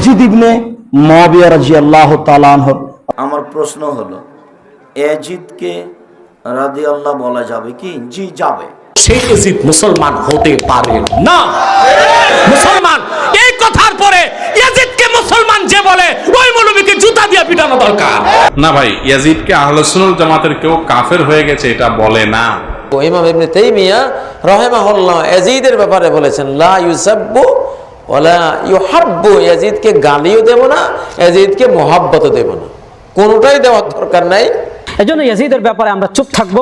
এজিদ ইবনে মুয়াবিয়া রাদিয়াল্লাহু তাআলা আনহু। আমার প্রশ্ন হলো এজিদকে রাদি আল্লাহ বলা যাবে কি? জি যাবে। সেই এজিদ মুসলমান হতে পারে না। মুসলমান এই কথার পরে ইয়াজিদকে মুসলমান যে বলে ওই মৌলবীকে জুতা দিয়ে পিটানো দরকার। না ভাই ইয়াজিদকে আহলসুল জামাতের কেউ কাফের হয়ে গেছে এটা বলে না। ইমাম ইবনে তাইমিয়া রাহিমাহুল্লাহ ইয়াজিদের ব্যাপারে বলেছেন লা ইউসাব্বু ইয়াজিদকে গালিও দেব না ইয়াজিদকে মোহাব্বতও দেব না। কোনোটাই দেওয়ার দরকার নাই। এজন্য ইয়াজিদের ব্যাপারে আমরা চুপ থাকব।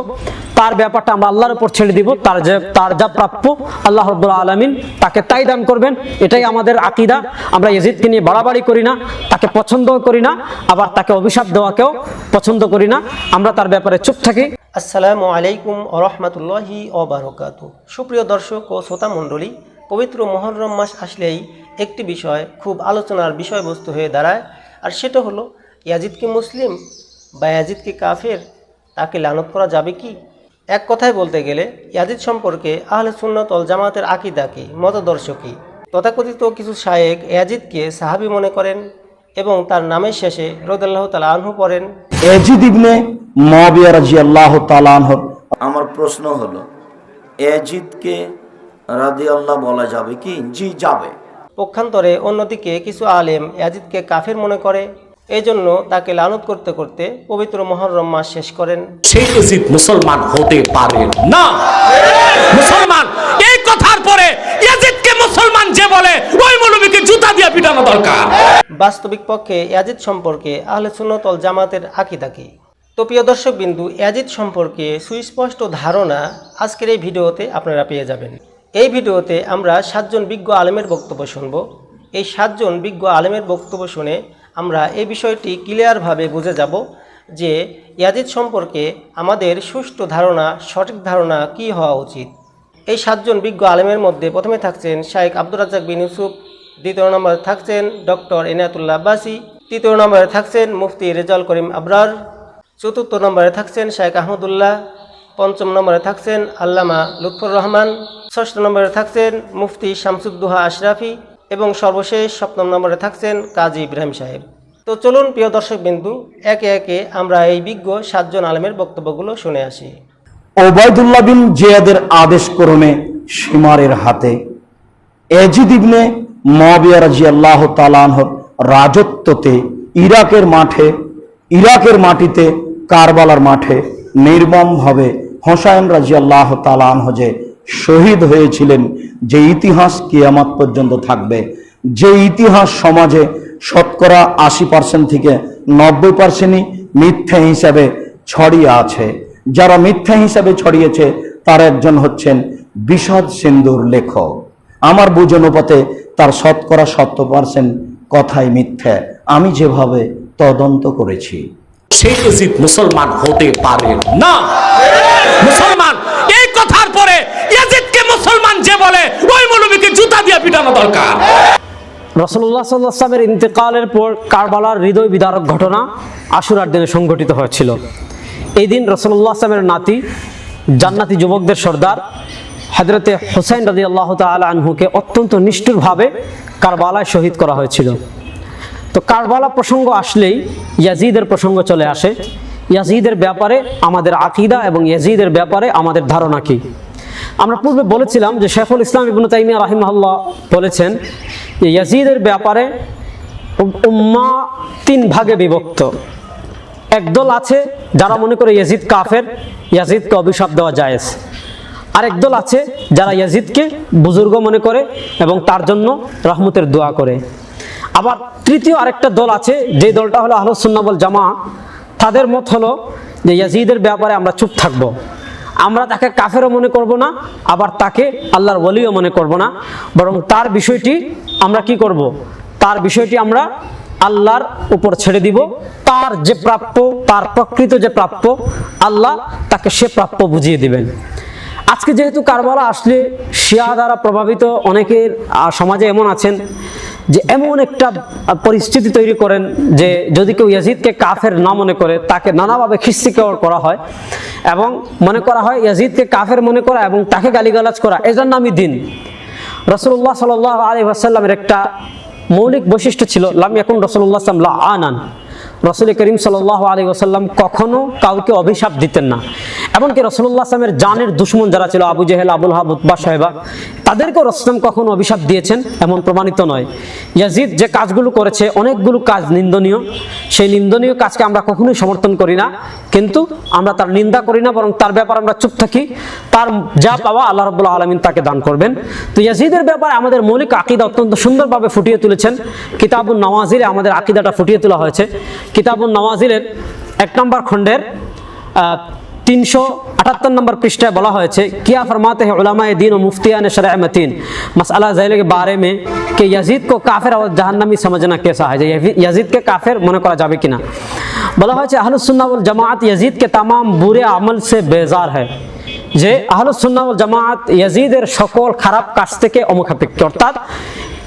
তার ব্যাপারটা আমরা আল্লাহর উপর ছেড়ে দিব তার যে তার যা প্রাপ্য আল্লাহ রব্বুল আলমিন তাকে তাই দান করবেন। এটাই আমাদের আকিদা। আমরা ইয়াজিদকে নিয়ে বাড়াবাড়ি করি না তাকে পছন্দ করি না আবার তাকে অভিশাপ দেওয়াকেও পছন্দ করি না। আমরা তার ব্যাপারে চুপ থাকি। আসসালামু আলাইকুম আরহামতুল্লাহি অবরকাত সুপ্রিয় দর্শক ও শ্রোতা মণ্ডলী পবিত্র মহরম মাস আসলেই একটি বিষয় খুব আলোচনার বিষয়বস্তু হয়ে দাঁড়ায় আর সেটা হলো ইয়াজিদ কি মুসলিম বা ইয়াজিদ কি কাফের তাকে লানত করা যাবে কি? এক কথায় বলতে গেলে ইয়াজিদ সম্পর্কে আহলে সুন্নত অল জামাতের আকিদা কি মতদর্শ কি? তথাকথিত কিছু শায়েক ইয়াজিদকে সাহাবি মনে করেন এবং তার নামের শেষে রোদাল্লাহ তালা আনহু পড়েন। এজিদ ইবনে মুয়াবিয়া রাদিয়াল্লাহু তাআলা আনহু আমার প্রশ্ন হলো এজিদকে রাদি আল্লাহ বলা যাবে কি? জি যাবে। পক্ষান্তরে অন্যদিকে কিছু আলেম ইয়াজিদকে কাফের মনে করে এই জন্য তাকে লানত করতে করতে পবিত্র মহরম মাস শেষ করেন। সেই এজিদ মুসলমান হতে পারে না। মুসলমান এই কথার পরে ইয়াজিদকে মুসলমান যে বলে ওই মৌলবীকে জুতা দিয়ে পিটানো দরকার। বাস্তবিক পক্ষে ইয়াজিদ সম্পর্কে আহলে সুন্নতল জামাতের আকিদা কি? তো প্রিয় দর্শক বিন্দু ইয়াজিদ সম্পর্কে সুস্পষ্ট ধারণা আজকের এই ভিডিওতে আপনারা পেয়ে যাবেন। এই ভিডিওতে আমরা সাতজন বিজ্ঞ আলেমের বক্তব্য শুনব। এই সাতজন বিজ্ঞ আলেমের বক্তব্য শুনে আমরা এই বিষয়টি ক্লিয়ারভাবে বুঝে যাব যে ইয়াজিদ সম্পর্কে আমাদের সুষ্ঠু ধারণা, সঠিক ধারণা কি হওয়া উচিত। এই সাতজন বিজ্ঞ আলেমের মধ্যে প্রথমে থাকছেন শাইখ আব্দুর রাজ্জাক বিন ইউসুফ, দ্বিতীয় নম্বরে থাকছেন ডক্টর এনায়াতুল্লাহ আব্বাসি, তৃতীয় নম্বরে থাকছেন মুফতি রেজাল করিম আবরার, চতুর্থ নম্বরে থাকছেন শাইখ আহমদুল্লাহ পঞ্চম নম্বরে থাকছেন আল্লামা লুৎফর রহমান, ষষ্ঠ নম্বরে থাকছেন মুফতি শামসুদ্দোহা আশরাফি এবং সর্বশেষ সপ্তম নম্বরে থাকছেন কাজী ইব্রাহিম সাহেব। তো চলুন প্রিয় দর্শক বিন্দু একে একে আমরা এই বিজ্ঞ সাতজন আলমের বক্তব্যগুলো শুনে আসি। ওবায়দুল্লাহ বিন জিয়াদের আদেশ ক্রমে সীমারের হাতে। এজিদ ইবনে মুয়াবিয়া রাদিয়াল্লাহু তাআলা আনহুর রাজত্বতে ইরাকের মাঠে, ইরাকের মাটিতে কারবালার মাঠে নির্মমভাবে হোসাইন রাজিয়াল্লাহ তাআলা আনহু যে শহীদ হয়েছিলেন, যে ইতিহাস কিয়ামত পর্যন্ত থাকবে, যে ইতিহাস সমাজে শতকরা আশি পার্সেন্ট থেকে নব্বই পার্সেন্টই মিথ্যে হিসাবে ছড়িয়ে আছে। যারা মিথ্যা হিসাবে ছড়িয়েছে, তার একজন হচ্ছেন বিষাদ সিন্ধুর লেখক। আমার বুঝ অনুপাতে তার শতকরা সত্তর পার্সেন্ট কথাই মিথ্যে। আমি যেভাবে তদন্ত করেছি সেই মুসলমান হতে পারে না। মুসলমান, এই কথার পরে ইয়াজিদকে মুসলমান যে বলে, ওই মৌলবীকে জুতা দিয়ে পিটানো দরকার। রসল্লাহ সাল্লামের ইন্তেকালের পর কারবালার হৃদয় বিদারক ঘটনা আশুরার দিনে সংঘটিত হয়েছিল। এই দিন রসল্লাহ নাতি, জান্নাতি যুবকদের সর্দার হজরতে হোসাইন রাজি আল্লাহ তাল আনহুকে অত্যন্ত নিষ্ঠুরভাবে কারবালায় শহীদ করা হয়েছিল। তো কারবালা প্রসঙ্গ আসলেই ইয়াজিদের প্রসঙ্গ চলে আসে। ইয়াজিদের ব্যাপারে আমাদের আকিদা এবং ইয়াজিদের ব্যাপারে আমাদের ধারণা কি? আমরা পূর্বে বলেছিলাম যে শেখুল ইসলাম ইবনু তাইমিয়া রাহিমাল্লাহ বলেছেন যে ইয়াজিদের ব্যাপারে উম্মা তিন ভাগে বিভক্ত। একদল আছে যারা মনে করে ইয়াজিদ কাফের, ইয়াজিদকে অভিশাপ দেওয়া জায়েজ। আরেক দল আছে যারা ইয়াজিদকে বুজুর্গ মনে করে এবং তার জন্য রহমতের দোয়া করে। আবার তৃতীয় আরেকটা দল আছে, যে দলটা হলো আহলুসুন্নাবল জামা তাদের মত হলো যে ইয়াজিদের ব্যাপারে আমরা চুপ থাকব। আমরা তাকে কাফেরও মনে করব না, আবার তাকে আল্লাহর বলিও মনে করব না বরং তার বিষয়টি আমরা কি করব। তার বিষয়টি আমরা আল্লাহর উপর ছেড়ে দিব তার যে প্রাপ্য, তার প্রকৃত যে প্রাপ্য, আল্লাহ তাকে সে প্রাপ্য বুঝিয়ে দিবেন আজকে যেহেতু কারবালা আসলে শিয়া দ্বারা প্রভাবিত, অনেকের সমাজে এমন আছেন যে এমন একটা পরিস্থিতি তৈরি করেন যে যদি কেউ ইয়াজিদকে কাফের না মনে করে, তাকে নানাভাবে খিস্তিকর করা হয় এবং মনে করা হয় ইয়াজিদকে কাফের মনে করা এবং তাকে গালিগালাজ করা এজন্য আমি দিন। রসুল্লাহ সাল আলী আসাল্লামের একটা মৌলিক বৈশিষ্ট্য ছিল, লাম এখন রসুল্লাহ সাল্লাহ আনান রসুল করিম সাল্লাহ আলী ওসাল্লাম কখনো কাউকে অভিশাপ দিতেন না। এমনকি রসুল্লাহ আসলামের জানের দুশ্মন যারা ছিল, আবু জেহেল, আবুল হাব, উতবা সাহেবা, তাদেরকেও রসলাম কখনো অভিশাপ দিয়েছেন এমন প্রমাণিত নয়। ইয়াজিদ যে কাজগুলো করেছে, অনেকগুলো কাজ নিন্দনীয়। সেই নিন্দনীয় কাজকে আমরা কখনোই সমর্থন করি না। কিন্তু আমরা তার নিন্দা করি না, বরং তার ব্যাপারে আমরা চুপ থাকি। তার যা পাওয়া আল্লাহ রবুল্লাহ আলমিন তাকে দান করবেন। তো ইয়াজিদের ব্যাপারে আমাদের মৌলিক আকিদা অত্যন্ত সুন্দরভাবে ফুটিয়ে তুলেছেন। কিতাবুল নওয়াজিরে আমাদের আকিদাটা ফুটিয়ে তোলা হয়েছে। কিতাবুল নওয়াজিরের এক নম্বর খণ্ডের তিনশো আটাত্তর নম্বর পৃষ্ঠায় বলা হয়েছে क्या फरमाते हैं उलमाए दीन और मुफ्तिया ने शरा मतीन मसला जैल के बारे में कि यजीद को काफिर और जहन्नमी समझना कैसा है ইয়াজিদকে কাফের মনে করা যাবে কিনা? বলা হয়েছে আহলুসুল্নাউল জামাত ইয়াজিদকে তামাম বুরে আমল সে বেজার হয় যে আহলুসুল্নাউল জামাত ইয়াজিদের সকল খারাপ কাজ থেকে অমুখাপেক্ষী। অর্থাৎ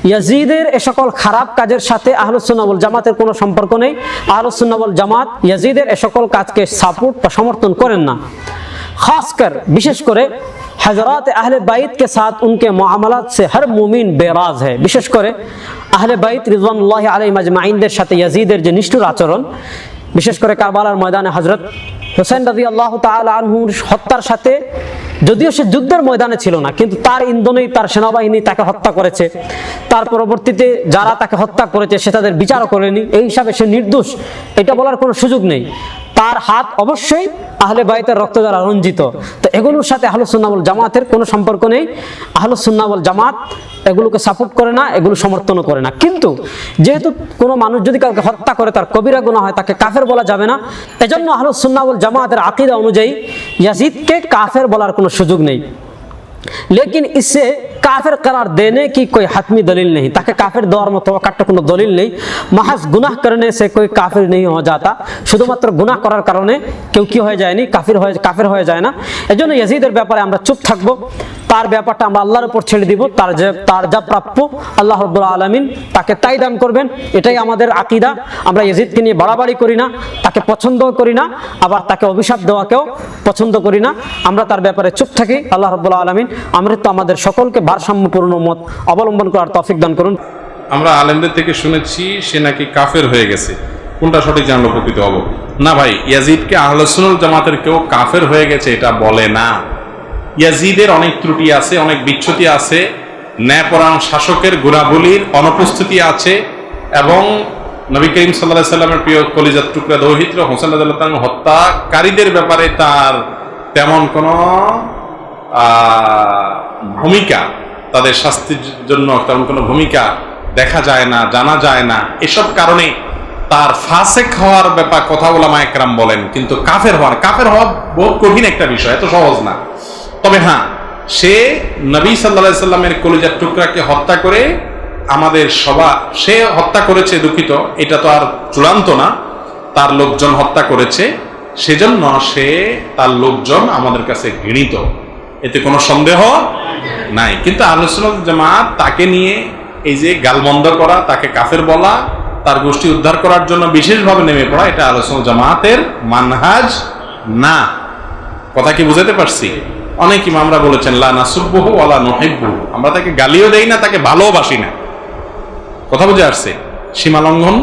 ইয়াজিদের এ সকল খারাপ কাজের সাথে আহলুসুন্নাবল জামাতের কোনো সম্পর্ক নেই। আহলুসুন্নাবল জামাত ইয়াজিদের এ সকল কাজকে সাপোর্ট বা সমর্থন করেন না। খাস কর বিশেষ করে হজরত আহলে বাইতকে সাথ উনকে মামলাত সে হর মুমিন বেরাজ হ্যাঁ বিশেষ করে আহলে বাইত রিজওয়ান্লাহ रिजवान মাজমাইনদের সাথে ইয়াজিদের যে নিষ্ঠুর আচরণ, বিশেষ করে কারবালার ময়দানে হজরত হোসেন রাজি আল্লাহ আনহুর হত্যার সাথে যদিও সে যুদ্ধের ময়দানে ছিল না, কিন্তু তার ইন্ধনেই তার সেনাবাহিনী তাকে হত্যা করেছে। তার পরবর্তীতে যারা তাকে হত্যা করেছে, সে তাদের বিচারও করেনি। এই হিসাবে সে নির্দোষ। এটা বলার কোনো সুযোগ নেই। তার হাত অবশ্যই আহলে বাইতের রক্ত দ্বারা রঞ্জিত। তো এগুলোর সাথে আহলুসুন্নাবল জামাতের কোনো সম্পর্ক নেই। আহলুসুন্নাবল জামাত এগুলোকে সাপোর্ট করে না, এগুলো সমর্থনও করে না। কিন্তু যেহেতু কোনো মানুষ যদি কাউকে হত্যা করে, তার কবিরা গুণা হয়, তাকে কাফের বলা যাবে না। এজন্য আহলুসুন্নাবল জামাতের আকিদা অনুযায়ী ইয়াজিদকে কাফের বলার কোনো সুযোগ নেই। लेकिन इससे काफिर करार देने की कोई हतमी दलील नहीं ताकि काफिर दौर में तो কোনো দলিল নেই মাহাজ গুনাহ করনে সে कोई কাফির नहीं हो जाता শুধুমাত্র গুনাহ করার কারণে কেউ কি হয়ে যায়নি কাফির হয়ে কাফির হয়ে যায় না এজন্য ইয়াজিদের ব্যাপারে আমরা চুপ থাকব তার ব্যাপারটা আমরা আল্লাহর উপর ছেড়ে দিব, তার যে, তার যা প্রাপ্য আল্লাহ রব্বুল আলামিন তাকে তাই দান করবেন, এটাই আমাদের আকিদা। আমরা ইয়াজিদকে নিয়ে বাড়াবাড়ি করি না, তাকে পছন্দ করি না, আবার তাকে অভিশাপ দেওয়াকেও পছন্দ করি না। আমরা তার ব্যাপারে চুপ থাকি, আল্লাহ রব্বুল আলামিন আমরা তো আমাদের সকলকে ভারসাম্যপূর্ণ মত অবলম্বন করার তৌফিক দান করুন। আমরা আলেমদের থেকে শুনেছি, সে নাকি কাফের হয়ে গেছে। কোনটা সঠিক জানলো প্রকৃত হব? না ভাই, ইয়াজিদকে আহলসুল জামাতের কেউ কাফের হয়ে গেছে, এটা বলে না। ইয়াজিদের অনেক ত্রুটি আছে, অনেক বিচ্ছুতি আছে, ন্যায়পরায়ণ শাসকের গুণাবলীর অনুপস্থিতি আছে, এবং নবী করিম সাল্লাহ সাল্লামের প্রিয় কলিজার টুকরা দৌহিত্র, হোসেন রাজু হত্যাকারীদের ব্যাপারে তার তেমন কোনো ভূমিকা, তাদের শাস্তির জন্য তেমন কোনো ভূমিকা দেখা যায় না, জানা যায় না। এসব কারণে তার ফাসেক হওয়ার ব্যাপার কথা বলা মায়করাম বলেন, কিন্তু কাফের হওয়ার, কাফের হওয়া বহু কঠিন একটা বিষয়, এত সহজ না। তবে হ্যাঁ সে নবী সাল্লা সাল্লামের কলিজার টুকরাকে হত্যা করে আমাদের সবা, সে হত্যা করেছে দুঃখিত, এটা তো আর চূড়ান্ত না, তার লোকজন হত্যা করেছে, সেজন্য সে তার লোকজন আমাদের কাছে ঘৃণিত। এতে কোনো সন্দেহ নাই। কিন্তু আলোচনা জামাত তাকে নিয়ে এই যে গালমন্দ করা, তাকে কাফের বলা, তার গোষ্ঠী উদ্ধার করার জন্য বিশেষভাবে নেমে পড়া, এটা আলোচনা জামাতের মানহাজ না। কথা কি বুঝাতে পারছি? অনেক ইমামরা বলেছেন, লা নাসুব্বহু ওয়ালা নুহিব্বু। আমরা তাকে গালিও দেই না, তাকে ভালোবাসি না। কথা বুঝে আসছে? সীমা লঙ্ঘন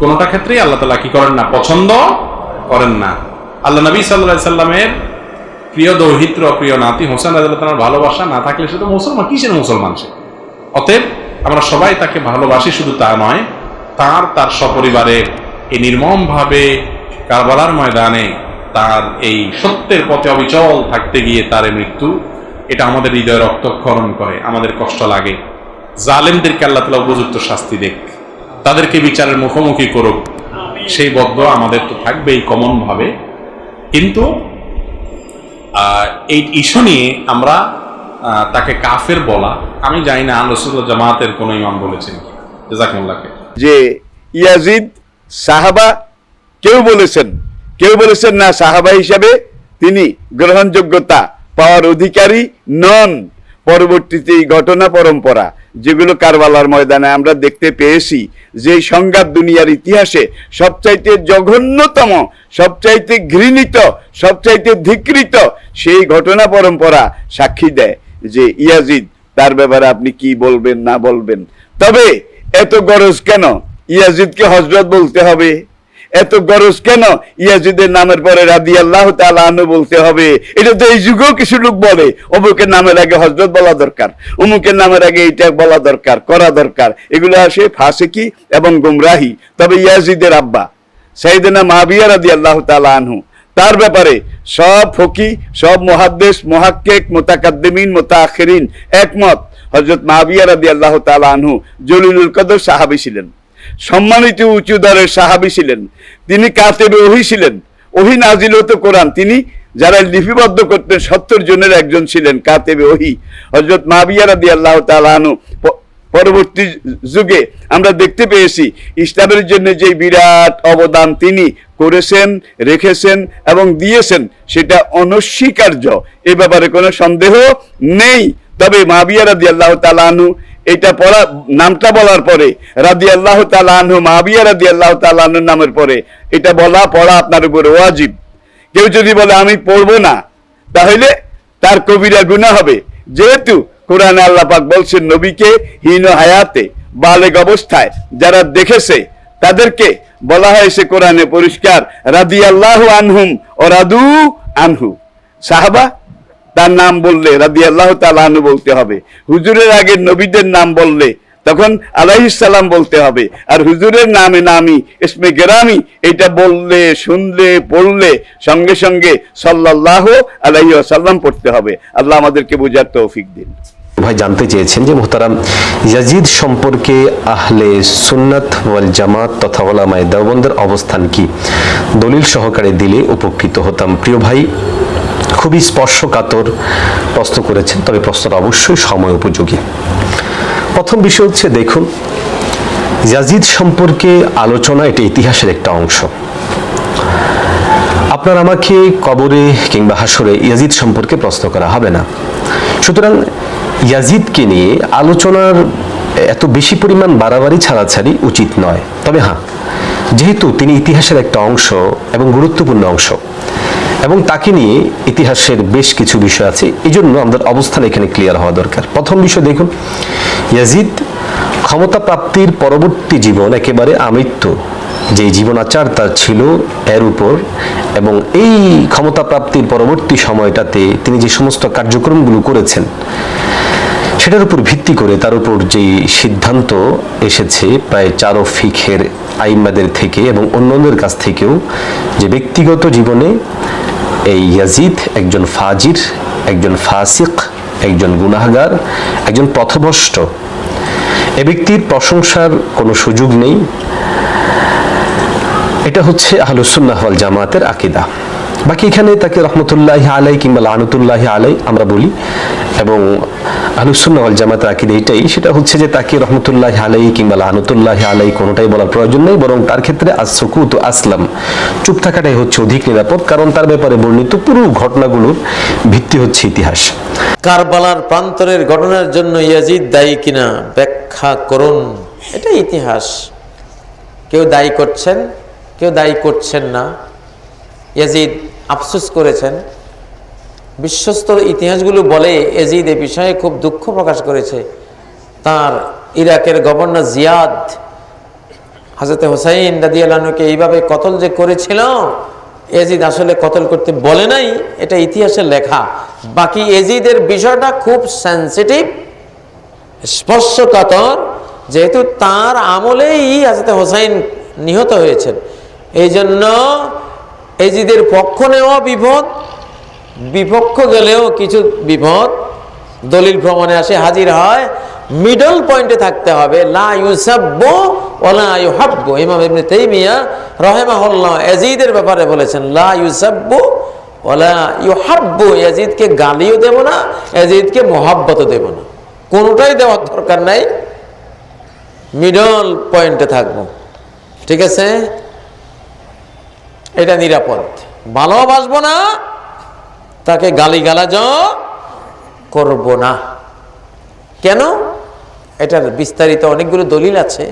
কোনোটা ক্ষেত্রেই আল্লাহ তালা কি করেন না, পছন্দ করেন না। আল্লাহ নবী সাল্লাহ সাল্লামের প্রিয় দৌহিত্র, প্রিয় নাতি হোসেন রাজার ভালোবাসা না থাকলে সে তো মুসলমান, কিসের মুসলমান সে? অতএব আমরা সবাই তাকে ভালোবাসি, শুধু তা নয়, তার তার সপরিবারের এই নির্মমভাবে কারবালার ময়দানে তার এই সত্যের পথে অবিচল থাকতে গিয়ে তার মৃত্যু, এটা আমাদের হৃদয়ে রক্তক্ষরণ করে, আমাদের কষ্ট লাগে। জালেমদেরকে আল্লাহ তালা উপযুক্ত শাস্তি দেখ। তাদেরকে বিচারের মুখোমুখি করুক। সেই বদ্ধ আমাদের তো থাকবেই কমন ভাবে কিন্তু এই ইস্যু নিয়ে আমরা তাকে কাফের বলা, আমি জানি না আলোচনা জামাতের কোন ইমাম বলেছেন যে ইয়াজিদ সাহাবা কেউ বলেছেন কেউ বলেছেন না সাহাবা হিসাবে তিনি গ্রহণযোগ্যতা পাওয়ার অধিকারী নন। পরবর্তীতে এই ঘটনা পরম্পরা, যেগুলো কারবালার ময়দানে আমরা দেখতে পেয়েছি যে সংঘাত দুনিয়ার ইতিহাসে সবচাইতে জঘন্যতম, সবচাইতে ঘৃণিত, সবচাইতে ধিকৃত, সেই ঘটনা পরম্পরা সাক্ষী দেয় যে ইয়াজিদ, তার ব্যাপারে আপনি কি বলবেন, না বলবেন। তবে এত গরজ কেন? ইয়াজিদকে হজরত বলতে হবে। এত গরজ কেন? ইয়াজিদের নামের পরে রাদি আল্লাহ তালু বলতে হবে, এটা তো এই যুগেও কিছু লোক বলে, অমুকের নামের আগে হজরত বলা দরকার, অমুকের নামের আগে এইটা বলা দরকার, করা দরকার, এগুলো আসে ফাসেকি এবং গুমরাহি। তবে ইয়াজিদের আব্বা সাইদিনা মাবিয়া রাদি আল্লাহ আনহু, তার ব্যাপারে সব ফকি, সব মহাদ্দেশ মহাক্কেক, মোতাকাদ্দিমিন মোতাখিরিন একমত। হজরত মাবিয়া রাদি আল্লাহ আনহু জলিলুল কদর সাহাবি ছিলেন। সম্মানিত উঁচু দরের সাহাবি ছিলেন। তিনি কাতেবে ওহি ছিলেন। ওহি নাজিল হতো কোরআন। তিনি যারা লিপিবদ্ধ করতেন, সত্তর জনের একজন ছিলেন কাতেবে ওহি। হজরত মাবিয়া রাদি আল্লাহ তালানু পরবর্তী যুগে আমরা দেখতে পেয়েছি, ইসলামের জন্য যে বিরাট অবদান তিনি করেছেন, রেখেছেন এবং দিয়েছেন, সেটা অনস্বীকার্য। এ ব্যাপারে কোনো সন্দেহ নেই। তবে মাবিয়া রাদি আল্লাহ তালানু এটা পড়া, নামটা বলার পরে রাদি আল্লাহ তালানহু মাবিয়া রাদি আল্লাহ তালানুর নামের পরে, এটা বলা, পড়া আপনার উপরে ওয়াজিব। কেউ যদি বলে, আমি পড়ব না, তাহলে তার কবিরা গুণা হবে। যেহেতু কোরআনে আল্লাহ পাক বলছেন, নবীকে হীন হায়াতে, বালেগ অবস্থায় যারা দেখেছে, তাদেরকে বলা হয়েছে কোরআনে পরিষ্কার রাদি আল্লাহ আনহুম ও রাদু আনহু। সাহাবা তার নাম বললে রাদি আল্লাহ তালু বলতে হবে। হুজুরের আগে নবীদের নাম বললে, তখন আলাইসাল্লাম বলতে হবে। আর হুজুরের নামে নামি, ইসমে গেরামি, এটা বললে, শুনলে, পড়লে সঙ্গে সঙ্গে সাল্লাহ আলাইহি আসাল্লাম পড়তে হবে। আল্লাহ আমাদেরকে বোঝার তৌফিক দিন। ভাই, জানতে চেয়েছেন যে মোহতারাম, ইয়াজিদ সম্পর্কে আহলে সুন্নাত ওয়াল জামাত তথা ওলামায়ে দেওবন্দের অবস্থান কি? দলিল সহকারে দিলে উপকৃত হতাম। প্রিয় ভাই খুবই স্পর্শকাতর প্রশ্ন করেছেন। তবে প্রশ্নটা অবশ্যই সময় উপযোগী। প্রথম বিষয় হচ্ছে, দেখুন, ইয়াজিদ সম্পর্কে আলোচনা এটা ইতিহাসের একটা অংশ। আপনার আমাকে কবরে কিংবা হাসরে ইয়াজিদ সম্পর্কে প্রশ্ন করা হবে না। সুতরাং ইয়াজিদকে নিয়ে আলোচনার এত বেশি পরিমাণ বাড়াবাড়ি ছাড়াছাড়ি উচিত নয়। তবে হ্যাঁ যেহেতু তিনি ইতিহাসের একটা অংশ এবং গুরুত্বপূর্ণ অংশ এবং তাকে নিয়ে ইতিহাসের বেশ কিছু বিষয় আছে। এই জন্য আমাদের অবস্থান এখানে ক্লিয়ার হওয়া দরকার। প্রথম বিষয় দেখুন, ইয়াজিদ ক্ষমতা প্রাপ্তির পরবর্তী জীবন একেবারে আমৃত্যু। যে জীবনাচার তার ছিল এর উপর এবং এই ক্ষমতা প্রাপ্তির পরবর্তী সময়টাতে তিনি যে সমস্ত কার্যক্রমগুলো করেছেন, সেটার উপর ভিত্তি করে তার উপর যে সিদ্ধান্ত এসেছে প্রায় চারো ফিখের আইম্মাদের থেকে এবং অন্যদের কাছ থেকেও, যে ব্যক্তিগত জীবনে এই ইয়াজিদ, একজন ফাজির, একজন ফাসিক, একজন গুনাহগার, একজন পথভ্রষ্ট। এ ব্যক্তির প্রশংসার কোনো সুযোগ নেই। এটা হচ্ছে আহলুসুল্লাহ ওয়াল জামাতের আকিদা। বাকি এখানে তাকে রহমতুল্লাহ আলাই কিংবা লানতুল্লাহ আলাই আমরা বলি। এবং আহলুসুল্লাহ ওয়াল জামাতের আকিদা এটাই। সেটা হচ্ছে যে তাকে রহমতুল্লাহ আলাই কিংবা লানতুল্লাহ আলাই কোনোটাই বলার প্রয়োজন নেই, বরং তার ক্ষেত্রে আসকুত আসলাম। চুপ থাকাটাই হচ্ছে অধিক নিরাপদ, কারণ তার ব্যাপারে বর্ণিত পুরো ঘটনাগুলোর ভিত্তি হচ্ছে ইতিহাস। কারবালার প্রান্তরের ঘটনার জন্য ইয়াজিদ দায়ী কিনা, ব্যাখ্যা করুন। এটা ইতিহাস। কেউ দায়ী করছেন, কেউ দায়ী করছেন না। ইয়াজিদ আফসোস করেছেন বিশ্বস্ত ইতিহাসগুলো বলে এজিদ এ বিষয়ে খুব দুঃখ প্রকাশ করেছে। তার ইরাকের গভর্নর জিয়াদ, হাজরতে হোসাইন দাদিয়ালানুকে এইভাবে কতল যে করেছিল, এজিদ আসলে কতল করতে বলে নাই, এটা ইতিহাসের লেখা। বাকি এজিদের বিষয়টা খুব সেন্সিটিভ স্পর্শকাতর, যেহেতু তার আমলেই হাজরতে হোসাইন নিহত হয়েছেন। এই জন্য এজিদের পক্ষ নেওয়া বিপদ বিপক্ষ গেলেও কিছু বিপদ দলিল ভ্রমণে আসে, হাজির হয়। মিডল পয়েন্টে থাকতে হবে। লা ইউসাব্বু ওয়ালা ইউহাব্বু। ইমাম ইবনে তাইমিয়া রাহিমাহুল্লাহ ইয়াজিদের ব্যাপারে বলেছেন, লা ইউসাব্বু ওয়ালা ইউহাব্বু। ইয়াজিদকে গালিও দেব না, ইয়াজিদকে মহাব্বতও দেব না। কোনোটাই দেওয়ার দরকার নাই। মিডল পয়েন্টে থাকব। ঠিক আছে? এটা নিরাপদ। ভালোবাসবো না তাকে গালিগালাজ করব না। কেন? এটার বিস্তারিত অনেকগুলো দলিল আছে।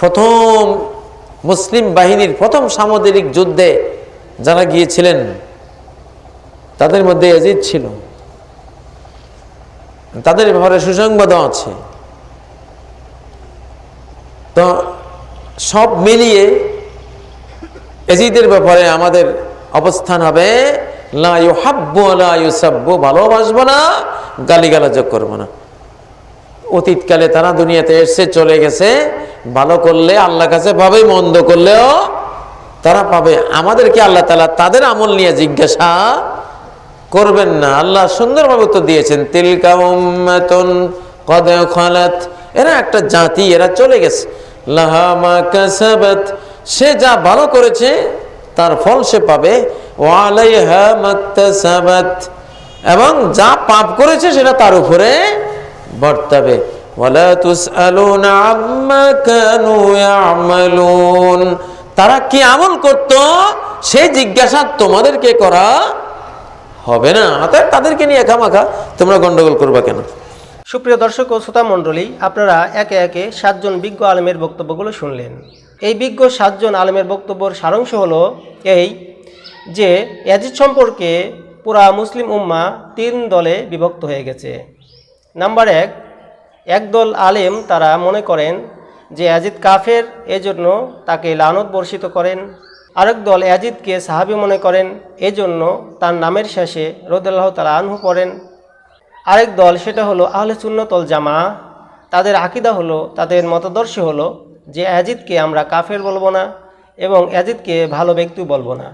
প্রথম মুসলিম বাহিনীর প্রথম সামুদ্রিক যুদ্ধে যারা গিয়েছিলেন, তাদের মধ্যে এজিদ ছিল। তাদের ব্যাপারে সুসংবাদও আছে। তো সব মিলিয়ে এজিদের ব্যাপারে আমাদের অবস্থান হবে, লা ইউহাব্বু লা ইউসাব্বু, ভালোবাসবো না গালিগালাজ করব না। অতীতকালে তারা দুনিয়াতে এসে চলে গেছে, ভালো করলে আল্লাহ কাছে পাবে, মন্দ করলেও তারা পাবে। আমাদেরকে আল্লাহ তালা তাদের আমল নিয়ে জিজ্ঞাসা করবেন না। আল্লাহ সুন্দরভাবে উত্তর দিয়েছেন, তিলকা উম্মাতুন কদ এরা একটা জাতি, এরা চলে গেছে। লাহা মা কাসাবাত। সে যা ভালো করেছে তার ফল সে পাবে। এবং যা পাপ করেছে সেটা তার উপরে বর্তাবে। তারা কি আমল করত? সেই জিজ্ঞাসা তোমাদেরকে করা হবে না। অতএব তাদেরকে নিয়ে খামাখা তোমরা গন্ডগোল করবা কেন? সুপ্রিয় দর্শক ও শ্রোতা মণ্ডলী, আপনারা একে একে সাতজন বিজ্ঞ আলমের বক্তব্যগুলো শুনলেন। এই বিজ্ঞ সাতজন আলেমের বক্তব্যর সারাংশ হলো এই যে ইয়াজিদ সম্পর্কে পুরা মুসলিম উম্মা তিন দলে বিভক্ত হয়ে গেছে। নাম্বার এক, একদল আলেম তারা মনে করেন যে অ্যাজিদ কাফের, এজন্য তাকে লানত বর্ষিত করেন। আরেক দল অ্যাজিদকে সাহাবি মনে করেন, এজন্য তার নামের শেষে রোদাল্লাহ তালা আনহু পড়েন। আরেক দল, সেটা হলো আহলে সুন্নতল জামা তাদের আকিদা হলো, তাদের মতাদর্শ হলো যে অ্যাজিদকে আমরা কাফের বলব না এবং অ্যাজিদকে ভালো ব্যক্তি বলব না।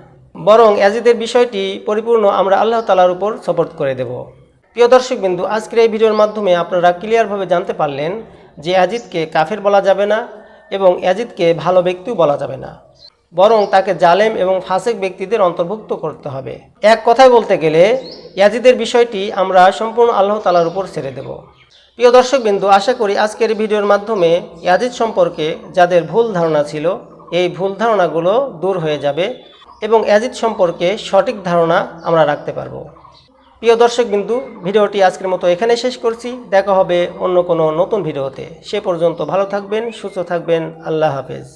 বরং অ্যাজিদের বিষয়টি পরিপূর্ণ আমরা আল্লাহ তালার উপর সপোর্ট করে দেব। প্রিয় দর্শক বিন্দু, আজকের এই ভিডিওর মাধ্যমে আপনারা ক্লিয়ারভাবে জানতে পারলেন যে অ্যাজিদকে কাফের বলা যাবে না এবং অ্যাজিদকে ভালো ব্যক্তিও বলা যাবে না। বরং তাকে জালেম এবং ফাসেক ব্যক্তিদের অন্তর্ভুক্ত করতে হবে। এক কথায় বলতে গেলে ইয়াজিদের বিষয়টি আমরা সম্পূর্ণ আল্লাহ তালার উপর ছেড়ে দেব। প্রিয় দর্শক বিন্দু আশা করি আজকের ভিডিওর মাধ্যমে ইয়াজিদ সম্পর্কে যাদের ভুল ধারণা ছিল, এই ভুল ধারণাগুলো দূর হয়ে যাবে এবং ইয়াজিদ সম্পর্কে সঠিক ধারণা আমরা রাখতে পারব। প্রিয় দর্শক বিন্দু ভিডিওটি আজকের মতো এখানে শেষ করছি। দেখা হবে অন্য কোনো নতুন ভিডিওতে। সে পর্যন্ত ভালো থাকবেন, সুস্থ থাকবেন। আল্লাহ হাফেজ।